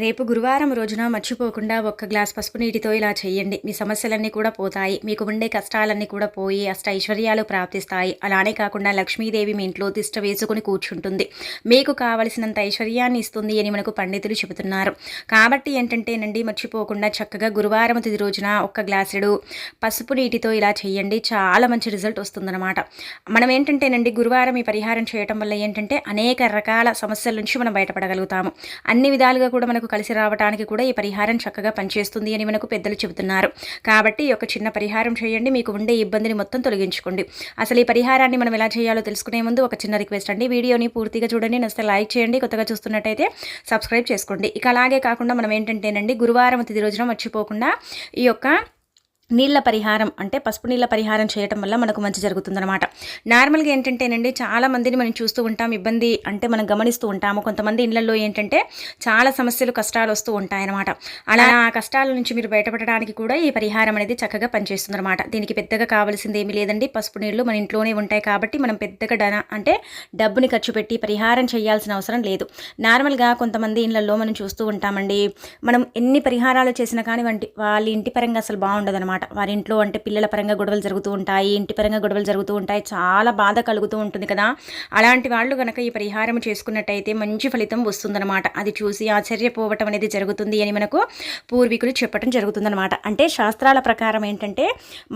రేపు గురువారం రోజున మర్చిపోకుండా ఒక్క గ్లాస్ పసుపు నీటితో ఇలా చేయండి. మీ సమస్యలన్నీ కూడా పోతాయి. మీకు ఉండే కష్టాలన్నీ కూడా పోయి అష్ట ఐశ్వర్యాలు ప్రాప్తిస్తాయి. అలానే కాకుండా లక్ష్మీదేవి మీ ఇంట్లో తిష్ట వేసుకుని కూర్చుంటుంది. మీకు కావలసినంత ఐశ్వర్యాన్ని ఇస్తుంది అని మనకు పండితులు చెబుతున్నారు. కాబట్టి ఏంటంటేనండి మర్చిపోకుండా చక్కగా గురువారం తిది రోజున ఒక్క గ్లాసుడు పసుపు నీటితో ఇలా చేయండి. చాలా మంచి రిజల్ట్ వస్తుందన్నమాట. మనం ఏంటంటేనండి గురువారం ఈ పరిహారం చేయటం వల్ల ఏంటంటే అనేక రకాల సమస్యల నుంచి మనం బయటపడగలుగుతాము. అన్ని విధాలుగా కూడా మనకు కలిసి రావడానికి కూడా ఈ పరిహారం చక్కగా పనిచేస్తుంది అని మనకు పెద్దలు చెబుతున్నారు. కాబట్టి ఈ యొక్క చిన్న పరిహారం చేయండి. మీకు ఉండే ఇబ్బందిని మొత్తం తొలగించుకోండి. అసలు ఈ పరిహారాన్ని మనం ఎలా చేయాలో తెలుసుకునే ముందు ఒక చిన్న రిక్వెస్ట్ అండి. వీడియోని పూర్తిగా చూడండి. నచ్చితే లైక్ చేయండి. కొత్తగా చూస్తున్నట్టయితే సబ్స్క్రైబ్ చేసుకోండి. ఇక అలాగే కాకుండా మనం ఏంటంటేనండి గురువారం తిది రోజున మర్చిపోకుండా ఈ యొక్క నీళ్ళ పరిహారం అంటే పసుపు నీళ్ళ పరిహారం చేయటం వల్ల మనకు మంచి జరుగుతుందన్నమాట. నార్మల్గా ఏంటంటేనండి చాలా మందిని మనం చూస్తూ ఉంటాం ఇబ్బంది అంటే మనం గమనిస్తూ ఉంటాము. కొంతమంది ఇళ్ళలో ఏంటంటే చాలా సమస్యలు కష్టాలు వస్తూ ఉంటాయన్నమాట. అలా ఆ కష్టాల నుంచి మీరు బయటపడడానికి కూడా ఈ పరిహారం అనేది చక్కగా పనిచేస్తుందన్నమాట. దీనికి పెద్దగా కావాల్సింది ఏమీ లేదండి. పసుపు నీళ్ళు మన ఇంట్లోనే ఉంటాయి కాబట్టి మనం పెద్దగా డన అంటే డబ్బుని ఖర్చు పెట్టి పరిహారం చేయాల్సిన అవసరం లేదు. నార్మల్గా కొంతమంది ఇళ్ళలో మనం చూస్తూ ఉంటామండి మనం ఎన్ని పరిహారాలు చేసినా కానీ వంటి వాళ్ళ ఇంటి పరంగా అసలు బాగుండదు అనమాట వారి ఇంట్లో అంటే పిల్లల పరంగా గొడవలు జరుగుతూ ఉంటాయి ఇంటి పరంగా గొడవలు జరుగుతూ ఉంటాయి చాలా బాధ కలుగుతూ ఉంటుంది కదా. అలాంటి వాళ్ళు కనుక ఈ పరిహారం చేసుకున్నట్టయితే మంచి ఫలితం వస్తుందన్నమాట. అది చూసి ఆశ్చర్యపోవటం అనేది జరుగుతుంది అని మనకు పూర్వీకులు చెప్పడం జరుగుతుందన్నమాట. అంటే శాస్త్రాల ప్రకారం ఏంటంటే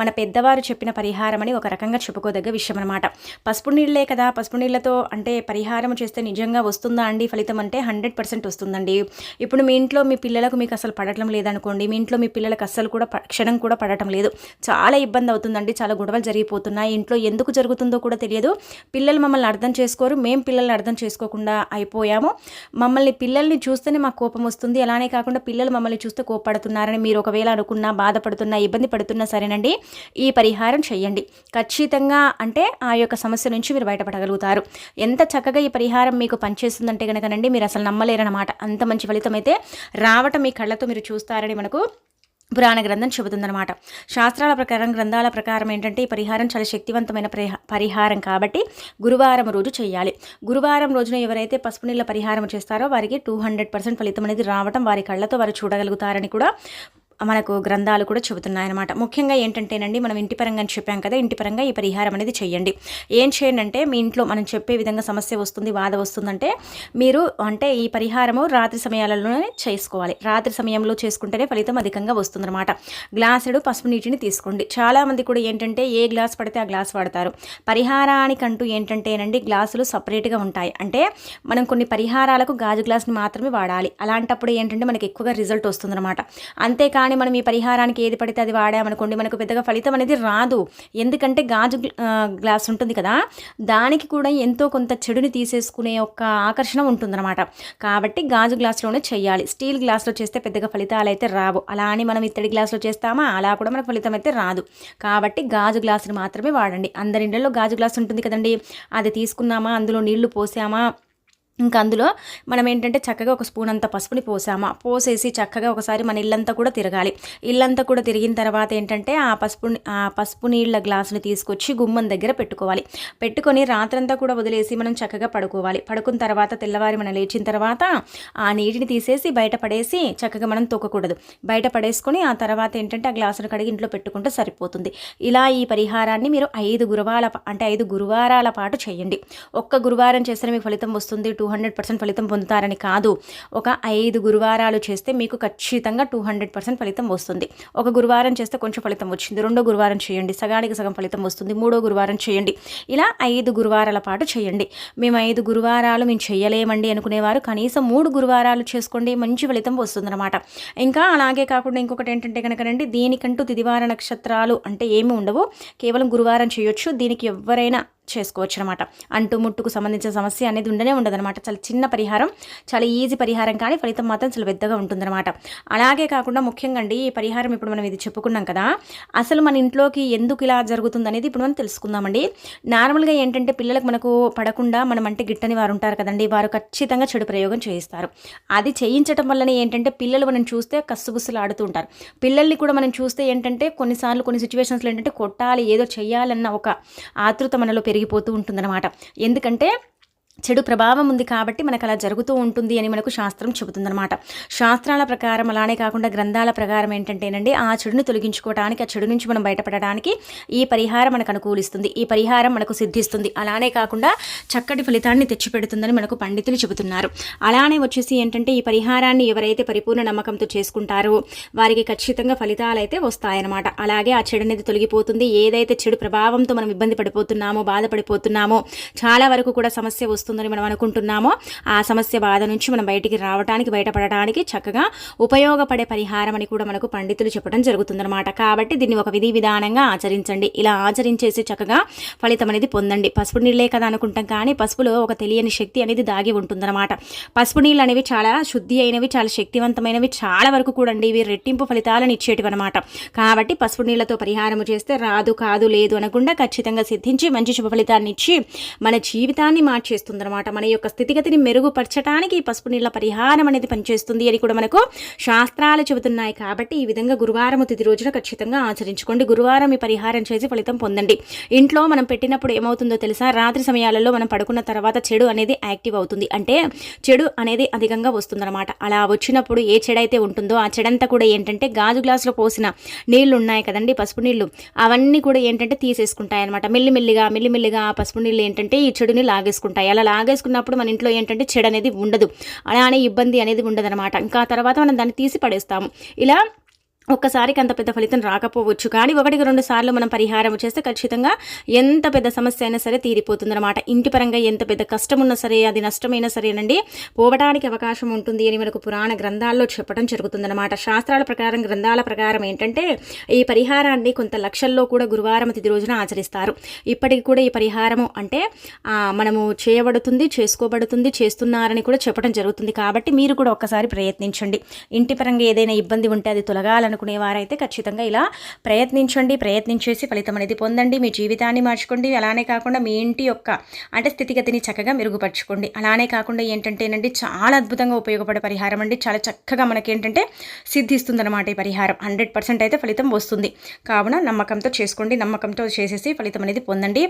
మన పెద్దవారు చెప్పిన పరిహారం అని ఒక రకంగా చెప్పుకోదగ్గ విషయం అనమాట పసుపు నీళ్ళే కదా. పసుపు నీళ్ళతో అంటే పరిహారం చేస్తే నిజంగా వస్తుందా అండి? ఫలితం అంటే హండ్రెడ్ పర్సెంట్ వస్తుందండి. ఇప్పుడు మీ ఇంట్లో మీ పిల్లలకు మీకు అసలు పడటం లేదనుకోండి మీ ఇంట్లో మీ పిల్లలకు అస్సలు కూడా క్షణం కూడా పడటం లేదు. చాలా ఇబ్బంది అవుతుందండి. చాలా గొడవలు జరిగిపోతున్నాయి. ఇంట్లో ఎందుకు జరుగుతుందో కూడా తెలియదు. పిల్లలు మమ్మల్ని అర్థం చేసుకోరు. మేము పిల్లల్ని అర్థం చేసుకోకుండా అయిపోయాము. మమ్మల్ని పిల్లల్ని చూస్తేనే మాకు కోపం వస్తుంది. అలానే కాకుండా పిల్లలు మమ్మల్ని చూస్తే కోపడుతున్నారని మీరు ఒకవేళ అనుకున్నా బాధపడుతున్నా ఇబ్బంది పడుతున్నా సరేనండి. ఈ పరిహారం చేయండి ఖచ్చితంగా అంటే ఆ యొక్క సమస్య నుంచి మీరు బయటపడగలుగుతారు. ఎంత చక్కగా ఈ పరిహారం మీకు పనిచేస్తుందంటే కనుకనండి మీరు అసలు నమ్మలేరన్నమాట. అంత మంచి ఫలితం అయితే రావటం మీ కళ్ళతో మీరు చూస్తారని మనకు పురాణ గ్రంథం చెబుతుందన్నమాట. శాస్త్రాల ప్రకారం గ్రంథాల ప్రకారం ఏంటంటే ఈ పరిహారం చాలా శక్తివంతమైన పరిహా- పరిహారం కాబట్టి గురువారం రోజు చేయాలి. గురువారం రోజున ఎవరైతే పసుపు నీళ్ళ పరిహారం చేస్తారో వారికి టూ హండ్రెడ్ పర్సెంట్ ఫలితం అనేది రావటం వారి కళ్ళతో వారు చూడగలుగుతారని కూడా మనకు గ్రంథాలు కూడా చెబుతున్నాయన్నమాట. ముఖ్యంగా ఏంటంటేనండి మనం ఇంటి పరంగా అని చెప్పాం కదా ఇంటి పరంగా ఈ పరిహారం అనేది చేయండి. ఏం చేయండి అంటే మీ ఇంట్లో మనం చెప్పే విధంగా సమస్య వస్తుంది బాధ వస్తుందంటే మీరు అంటే ఈ పరిహారము రాత్రి సమయాలలోనే చేసుకోవాలి. రాత్రి సమయంలో చేసుకుంటేనే ఫలితం అధికంగా వస్తుందన్నమాట. గ్లాసుడు పసుపు నీటిని తీసుకోండి. చాలామంది కూడా ఏంటంటే ఏ గ్లాస్ పడితే ఆ గ్లాస్ వాడతారు. పరిహారానికంటూ ఏంటంటేనండి గ్లాసులు సపరేట్గా ఉంటాయి. అంటే మనం కొన్ని పరిహారాలకు గాజు గ్లాస్ని మాత్రమే వాడాలి. అలాంటప్పుడు ఏంటంటే మనకి ఎక్కువగా రిజల్ట్ వస్తుందన్నమాట. అంతేకాని కానీ మనం ఈ పరిహారానికి ఏది పడితే అది వాడామనుకోండి మనకు పెద్దగా ఫలితం అనేది రాదు. ఎందుకంటే గాజు గ్లాస్ ఉంటుంది కదా దానికి కూడా ఎంతో కొంత చెడుని తీసేసుకునే ఒక ఆకర్షణ ఉంటుందన్నమాట. కాబట్టి గాజు గ్లాస్లోనే చేయాలి స్టీల్ గ్లాస్లో చేస్తే పెద్దగా ఫలితాలు అయితే రావు. అలా అని మనం ఇత్తడి గ్లాస్లో చేస్తామా? అలా కూడా మనకు ఫలితం అయితే రాదు. కాబట్టి గాజు గ్లాసులు మాత్రమే వాడండి. అందరి ఇళ్ళల్లో గాజు గ్లాస్ ఉంటుంది కదండి. అది తీసుకున్నామా? అందులో నీళ్ళు పోసామా? ఇంకా అందులో మనం ఏంటంటే చక్కగా ఒక స్పూన్ అంత పసుపుని పోసామా? పోసేసి చక్కగా ఒకసారి మన ఇల్లంతా కూడా తిరగాలి. ఇల్లంతా కూడా తిరిగిన తర్వాత ఏంటంటే ఆ పసుపు ఆ పసుపు నీళ్ళ గ్లాసుని తీసుకొచ్చి గుమ్మం దగ్గర పెట్టుకోవాలి. పెట్టుకొని రాత్రంతా కూడా వదిలేసి మనం చక్కగా పడుకోవాలి. పడుకున్న తర్వాత తెల్లవారి మనం లేచిన తర్వాత ఆ నీటిని తీసేసి బయట పడేసి చక్కగా మనం తొక్కకూడదు. బయట పడేసుకొని ఆ తర్వాత ఏంటంటే ఆ గ్లాసును కడిగి ఇంట్లో పెట్టుకుంటే సరిపోతుంది. ఇలా ఈ పరిహారాన్ని మీరు ఐదు గురువాల ప- అంటే ఐదు గురువారాల పాటు చేయండి. ఒక్క గురువారం చేస్తే మీకు ఫలితం వస్తుంది. టూ హండ్రెడ్ పర్సెంట్ ఫలితం పొందుతారని కాదు. ఒక ఐదు గురువారాలు చేస్తే మీకు ఖచ్చితంగా టూ హండ్రెడ్ పర్సెంట్ ఫలితం వస్తుంది. ఒక గురువారం చేస్తే కొంచెం ఫలితం వచ్చింది. రెండో గురువారం చేయండి. సగానికి సగం ఫలితం వస్తుంది. మూడో గురువారం చేయండి. ఇలా ఐదు గురువారాల పాటు చేయండి. మేము ఐదు గురువారాలు మేము చేయలేమండి అనుకునేవారు. కనీసం మూడు గురువారాలు చేసుకోండి. మంచి ఫలితం వస్తుందన్నమాట. ఇంకా అలాగే కాకుండా ఇంకొకటి ఏంటంటే కనుకనండి దీనికంటూ తిదివార నక్షత్రాలు అంటే ఏమి ఉండవు. కేవలం గురువారం చేయొచ్చు. దీనికి ఎవరైనా చేసుకోవచ్చు అనమాట అంటు ముట్టుకు సంబంధించిన సమస్య అనేది ఉండనే ఉండదన్నమాట చాలా చిన్న పరిహారం చాలా ఈజీ పరిహారం కానీ ఫలితం మాత్రం చాలా పెద్దగా ఉంటుందన్నమాట అలాగే కాకుండా ముఖ్యంగా అండి ఈ పరిహారం ఇప్పుడు మనం ఇది చెప్పుకున్నాం కదా అసలు మన ఇంట్లోకి ఎందుకు ఇలా జరుగుతుంది అనేది ఇప్పుడు మనం తెలుసుకుందామండి. నార్మల్గా ఏంటంటే పిల్లలకు మనకు పడకుండా మనం అంటే గిట్టని వారు ఉంటారు కదండి వారు ఖచ్చితంగా చెడు ప్రయోగం చేయిస్తారు. అది చేయించడం వల్లనే ఏంటంటే పిల్లలు మనం చూస్తే కస్సుబుస్సులు ఆడుతూ ఉంటారు. పిల్లల్ని కూడా మనం చూస్తే ఏంటంటే కొన్నిసార్లు కొన్ని సిచ్యువేషన్స్లో ఏంటంటే కొట్టాలి ఏదో చేయాలన్న ఒక ఆతృత మనలో పెరిగిపోతూ ఉంటుందన్నమాట. ఎందుకంటే చెడు ప్రభావం ఉంది కాబట్టి మనకు అలా జరుగుతూ ఉంటుంది అని మనకు శాస్త్రం చెబుతుందన్నమాట. శాస్త్రాల ప్రకారం అలానే కాకుండా గ్రంథాల ప్రకారం ఏంటంటేనండి ఆ చెడుని తొలగించుకోవడానికి ఆ చెడు నుంచి మనం బయటపడడానికి ఈ పరిహారం మనకు అనుకూలిస్తుంది ఈ పరిహారం మనకు సిద్ధిస్తుంది. అలానే కాకుండా చక్కటి ఫలితాన్ని తెచ్చిపెడుతుందని మనకు పండితులు చెబుతున్నారు. అలానే వచ్చేసి ఏంటంటే ఈ పరిహారాన్ని ఎవరైతే పరిపూర్ణ నమ్మకంతో చేసుకుంటారో వారికి ఖచ్చితంగా ఫలితాలు అయితే వస్తాయన్నమాట. అలాగే ఆ చెడు అనేది తొలగిపోతుంది. ఏదైతే చెడు ప్రభావంతో మనం ఇబ్బంది పడిపోతున్నామో బాధపడిపోతున్నామో చాలా వరకు కూడా సమస్య వస్తుంది వస్తుందని మనం అనుకుంటున్నామో. ఆ సమస్య బాధ నుంచి మనం బయటికి రావడానికి బయటపడడానికి చక్కగా ఉపయోగపడే పరిహారం అని కూడా మనకు పండితులు చెప్పడం జరుగుతుందన్నమాట. కాబట్టి దీన్ని ఒక విధి విధానంగా ఆచరించండి. ఇలా ఆచరించేసి చక్కగా ఫలితం అనేది పొందండి. పసుపు నీళ్ళే కదా అనుకుంటాం కానీ పసుపులో ఒక తెలియని శక్తి అనేది దాగి ఉంటుందన్నమాట. పసుపు నీళ్ళు అనేవి చాలా శుద్ధి అయినవి చాలా శక్తివంతమైనవి చాలా వరకు కూడా అండి. ఇవి రెట్టింపు ఫలితాలను ఇచ్చేటివి అనమాట కాబట్టి పసుపు నీళ్ళతో పరిహారం చేస్తే రాదు కాదు లేదు అనకుండా ఖచ్చితంగా సిద్ధించి మంచి శుభ ఫలితాన్ని ఇచ్చి మన జీవితాన్ని మార్చేస్తుంది. ఉంటుందన్నమాట మన యొక్క స్థితిగతిని మెరుగుపరచడానికి ఈ పసుపు నీళ్ళ పరిహారం అనేది పనిచేస్తుంది అని కూడా మనకు శాస్త్రాలు చెబుతున్నాయి. కాబట్టి ఈ విధంగా గురువారం తిథి రోజున ఖచ్చితంగా ఆచరించుకోండి. గురువారం ఈ పరిహారం చేసి ఫలితం పొందండి. ఇంట్లో మనం పెట్టినప్పుడు ఏమవుతుందో తెలుసా? రాత్రి సమయాలలో మనం పడుకున్న తర్వాత చెడు అనేది యాక్టివ్ అవుతుంది. అంటే చెడు అనేది అధికంగా వస్తుందన్నమాట. అలా వచ్చినప్పుడు ఏ చెడు అయితే ఉంటుందో ఆ చెడంతా కూడా ఏంటంటే గాజు గ్లాసులో పోసిన నీళ్ళు ఉన్నాయి కదండి పసుపు నీళ్ళు అవన్నీ కూడా ఏంటంటే తీసేసుకుంటాయి అనమాట మెల్లిమెల్లిగా మెల్లిమెల్లిగా ఆ పసుపు నీళ్ళు ఏంటంటే ఈ చెడుని లాగేసుకుంటాయి. అలా అలా లాగేసుకున్నప్పుడు మన ఇంట్లో ఏంటంటే చెడు అనేది ఉండదు. అలానే ఇబ్బంది అనేది ఉండదన్నమాట. ఇంకా తర్వాత మనం దాన్ని తీసి పడేస్తాము. ఇలా ఒక్కసారికి అంత పెద్ద ఫలితం రాకపోవచ్చు. కానీ ఒకటికి రెండు సార్లు మనం పరిహారం చేస్తే ఖచ్చితంగా ఎంత పెద్ద సమస్య అయినా సరే తీరిపోతుందన్నమాట. ఇంటి పరంగా ఎంత పెద్ద కష్టం ఉన్నా సరే అది నష్టమైనా సరేనండి. పోవడానికి అవకాశం ఉంటుంది అని మనకు పురాణ గ్రంథాల్లో చెప్పడం జరుగుతుందన్నమాట. శాస్త్రాల ప్రకారం గ్రంథాల ప్రకారం ఏంటంటే ఈ పరిహారాన్ని కొంత లక్షల్లో కూడా గురువారం తిది రోజున ఆచరిస్తారు. ఇప్పటికి కూడా ఈ పరిహారము అంటే మనము చేయబడుతుంది చేసుకోబడుతుంది చేస్తున్నారని కూడా చెప్పడం జరుగుతుంది. కాబట్టి మీరు కూడా ఒక్కసారి ప్రయత్నించండి. ఇంటి పరంగా ఏదైనా ఇబ్బంది ఉంటే అది తొలగాలను అనుకునేవారైతే ఖచ్చితంగా ఇలా ప్రయత్నించండి ప్రయత్నించేసి ఫలితం అనేది పొందండి. మీ జీవితాన్ని మార్చుకోండి. అలానే కాకుండా మీ ఇంటి యొక్క అంటే స్థితిగతిని చక్కగా మెరుగుపరచుకోండి. అలానే కాకుండా ఏంటంటేనండి చాలా అద్భుతంగా ఉపయోగపడే పరిహారం అండి. చాలా చక్కగా మనకేంటంటే సిద్ధిస్తుందన్నమాట ఈ పరిహారం. హండ్రెడ్ పర్సెంట్ అయితే ఫలితం వస్తుంది. కావున నమ్మకంతో చేసుకోండి. నమ్మకంతో చేసేసి ఫలితం అనేది పొందండి.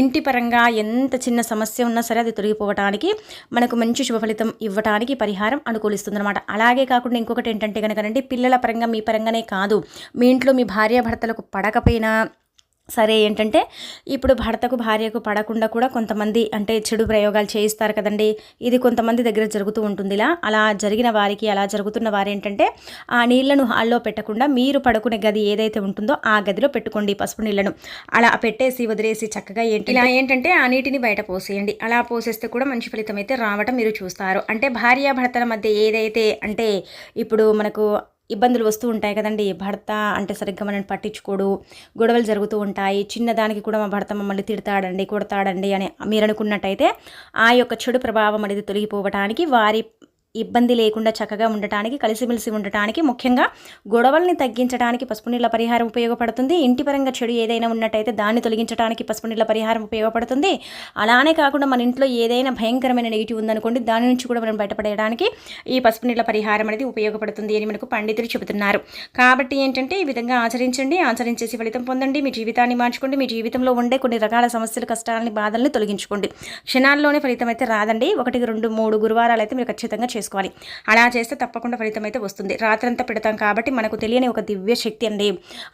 ఇంటి పరంగా ఎంత చిన్న సమస్య ఉన్నా సరే అది తొలగిపోవటానికి మనకు మంచి శుభ ఫలితం ఇవ్వడానికి పరిహారం అనుకూలిస్తుందన్నమాట. అలాగే కాకుండా ఇంకొకటి ఏంటంటే కనుక పిల్లల పరంగా మీ పరంగా మాత్రమే కాదు. మీ ఇంట్లో మీ భార్యాభర్తలకు పడకపోయినా సరే ఏంటంటే ఇప్పుడు భర్తకు భార్యకు పడకుండా కూడా కొంతమంది అంటే చెడు ప్రయోగాలు చేయిస్తారు కదండి. ఇది కొంతమంది దగ్గర జరుగుతూ ఉంటుంది ఇలా అలా జరిగిన వారికి అలా జరుగుతున్న వారు ఏంటంటే ఆ నీళ్ళను హాల్లో పెట్టకుండా మీరు పడుకునే గది ఏదైతే ఉంటుందో ఆ గదిలో పెట్టుకోండి పసుపు నీళ్ళను. అలా పెట్టేసి వదిలేసి చక్కగా ఏంటి ఇలా ఏంటంటే ఆ నీటిని బయట పోసేయండి. అలా పోసేస్తే కూడా మంచి ఫలితం అయితే రావటం మీరు చూస్తారు. అంటే భార్యాభర్తల మధ్య ఏదైతే అంటే ఇప్పుడు మనకు ఇబ్బందులు వస్తూ ఉంటాయి కదండి. భర్త అంటే సరిగ్గా మనల్ని పట్టించుకోడు. గొడవలు జరుగుతూ ఉంటాయి. చిన్నదానికి కూడా మా భర్త మమ్మల్ని తిడతాడండి కొడతాడండి అని మీరు అనుకున్నట్టయితే ఆ యొక్క చెడు ప్రభావం అనేది తొలగిపోవటానికి వారి ఇబ్బంది లేకుండా చక్కగా ఉండటానికి కలిసిమెలిసి ఉండటానికి ముఖ్యంగా గొడవల్ని తగ్గించడానికి పసుపు నీళ్ళ పరిహారం ఉపయోగపడుతుంది. ఇంటి పరంగా చెడు ఏదైనా ఉన్నట్టయితే దాన్ని తొలగించడానికి పసుపు నీళ్ళ పరిహారం ఉపయోగపడుతుంది. అలానే కాకుండా మన ఇంట్లో ఏదైనా భయంకరమైన నెగిటివ్ ఉందనుకోండి దాని నుంచి కూడా మనం బయటపడేయడానికి ఈ పసుపు నీళ్ళ పరిహారం అనేది ఉపయోగపడుతుంది అని మనకు పండితులు చెబుతున్నారు. కాబట్టి ఏంటంటే ఈ విధంగా ఆచరించండి ఆచరించేసి ఫలితం పొందండి. మీ జీవితాన్ని మార్చుకోండి. మీ జీవితంలో ఉండే కొన్ని రకాల సమస్యలు కష్టాలని బాధల్ని తొలగించుకోండి. క్షణాల్లోనే ఫలితం అయితే రాదండి. ఒకటి రెండు మూడు గురువారాలు అయితే మీరు ఖచ్చితంగా చేసుకోండి చేసుకోవాలి. అలా చేస్తే తప్పకుండా ఫలితం అయితే వస్తుంది. రాత్రంతా పెడతాం కాబట్టి మనకు తెలియని ఒక దివ్య శక్తి అండి.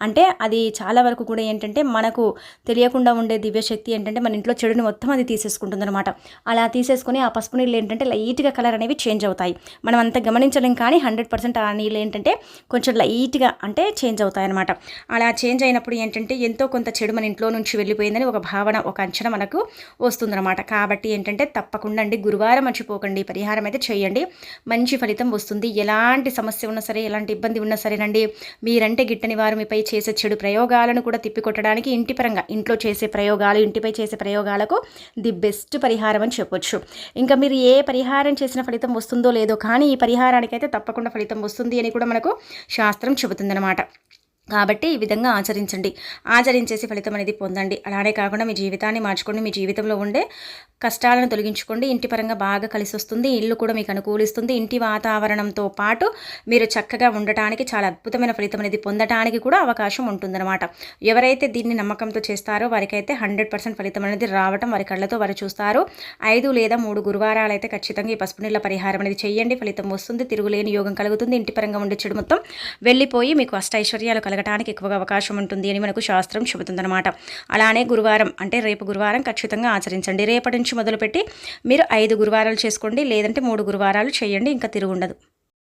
అంటే అది చాలా వరకు కూడా ఏంటంటే మనకు తెలియకుండా ఉండే దివ్య శక్తి ఏంటంటే మన ఇంట్లో చెడుని మొత్తం అది తీసేసుకుంటుంది అనమాట అలా తీసేసుకొని ఆ పసుపు నీళ్ళు ఏంటంటే లైట్గా కలర్ అనేవి చేంజ్ అవుతాయి. మనం అంత గమనించలేం కానీ హండ్రెడ్ పర్సెంట్ ఆ నీళ్ళు ఏంటంటే కొంచెం లైట్గా అంటే చేంజ్ అవుతాయి అనమాట అలా చేంజ్ అయినప్పుడు ఏంటంటే ఎంతో కొంత చెడు మన ఇంట్లో నుంచి వెళ్ళిపోయిందని ఒక భావన ఒక అంచనా మనకు వస్తుందన్నమాట. కాబట్టి ఏంటంటే తప్పకుండా అండి. గురువారం మర్చిపోకండి. పరిహారం అయితే చేయండి. మంచి ఫలితం వస్తుంది. ఎలాంటి సమస్య ఉన్నా సరే ఎలాంటి ఇబ్బంది ఉన్నా సరేనండి మీరంటే గిట్టని వారు మీపై చేసే చెడు ప్రయోగాలను కూడా తిప్పికొట్టడానికి ఇంటి పరంగా ఇంట్లో చేసే ప్రయోగాలు ఇంటిపై చేసే ప్రయోగాలకు ది బెస్ట్ పరిహారం అని చెప్పొచ్చు. ఇంకా మీరు ఏ పరిహారం చేసిన ఫలితం వస్తుందో లేదో కానీ ఈ పరిహారానికైతే తప్పకుండా ఫలితం వస్తుంది అని కూడా మనకు శాస్త్రం చెబుతుందన్నమాట. కాబట్టి ఈ విధంగా ఆచరించండి. ఆచరించేసి ఫలితం అనేది పొందండి. అలానే కాకుండా మీ జీవితాన్ని మార్చుకోండి. మీ జీవితంలో ఉండే కష్టాలను తొలగించుకోండి. ఇంటి పరంగా బాగా కలిసి వస్తుంది. ఇల్లు కూడా మీకు అనుకూలిస్తుంది. ఇంటి వాతావరణంతో పాటు మీరు చక్కగా ఉండటానికి చాలా అద్భుతమైన ఫలితం అనేది పొందడానికి కూడా అవకాశం ఉంటుందన్నమాట. ఎవరైతే దీన్ని నమ్మకంతో చేస్తారో వారికైతే హండ్రెడ్ పర్సెంట్ ఫలితం అనేది రావటం వారి కళ్ళతో వారు చూస్తారు. ఐదు లేదా మూడు గురువారాలు అయితే ఖచ్చితంగా ఈ పసుపు నీళ్ళ పరిహారం అనేది చేయండి. ఫలితం వస్తుంది. తిరుగులేని యోగం కలుగుతుంది. ఇంటి పరంగా ఉండే చెడు మొత్తం వెళ్ళిపోయి మీకు అష్టైశ్వర్యాలు కలగటానికి ఎక్కువగా అవకాశం ఉంటుంది అని మనకు శాస్త్రం చెబుతుందన్నమాట. అలానే గురువారం అంటే రేపు గురువారం ఖచ్చితంగా ఆచరించండి. రేపటి నుంచి మొదలుపెట్టి మీరు ఐదు గురువారాలు చేసుకోండి లేదంటే మూడు గురువారాలు చేయండి ఇంకా తిరుగుండదు.